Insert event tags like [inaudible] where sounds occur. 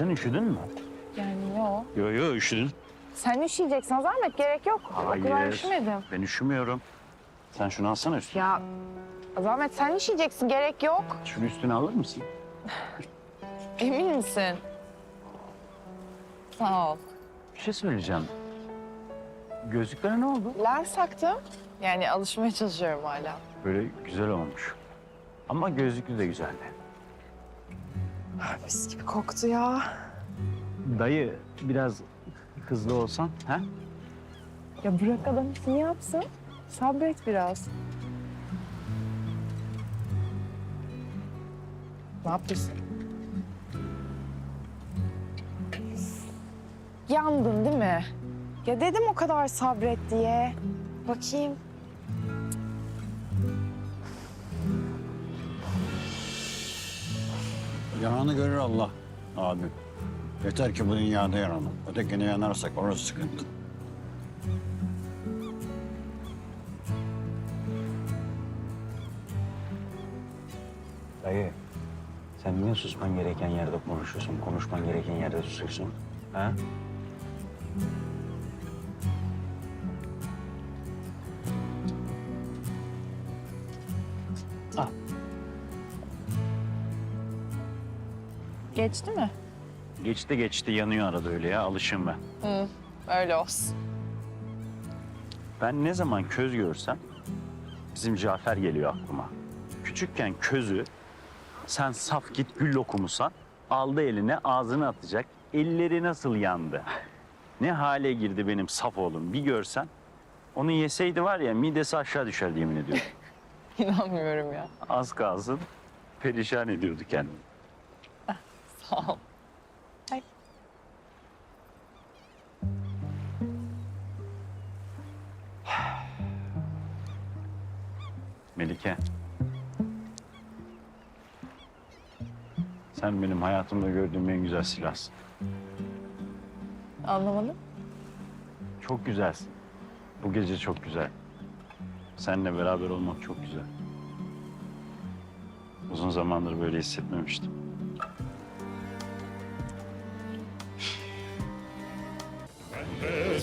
Sen üşüdün mü? Yani yok. Yo yo üşüdün. Sen üşüyeceksin zahmet gerek yok. O kadar üşümedim. Ben üşümüyorum. Sen şunu alsana üstüne. Ya zahmet sen üşüyeceksin gerek yok. Şunu üstüne alır mısın? [laughs] Emin misin? Sağ ol. Bir şey söyleyeceğim. Gözlüklere ne oldu? Lens taktım. Yani alışmaya çalışıyorum hala. Böyle güzel olmuş. Ama gözlüklü de güzeldi. Mis gibi koktu ya. Dayı biraz hızlı olsan. ha? Ya bırak adam işini yapsın. Sabret biraz. Ne yapıyorsun? Yandın değil mi? Ya dedim o kadar sabret diye. Bakayım. Yananı görür Allah abi. Yeter ki bu dünyada yanalım. Ötekine yanarsak orası sıkıntı. Dayı, sen niye susman gereken yerde konuşuyorsun, konuşman gereken yerde susuyorsun? Ha? Geçti mi? Geçti geçti yanıyor arada öyle ya alışım ben. Hı, öyle olsun. Ben ne zaman köz görsem bizim Cafer geliyor aklıma. Küçükken közü sen saf git gül lokumusan aldı eline ağzına atacak. Elleri nasıl yandı? Ne hale girdi benim saf oğlum bir görsen. Onu yeseydi var ya midesi aşağı düşerdi yemin ediyorum. [laughs] İnanmıyorum ya. Az kalsın perişan ediyordu kendini. Sağ ol. Ay. [sighs] Melike. Sen benim hayatımda gördüğüm en güzel silahsın. Anlamadım. Çok güzelsin. Bu gece çok güzel. Seninle beraber olmak çok güzel. Uzun zamandır böyle hissetmemiştim.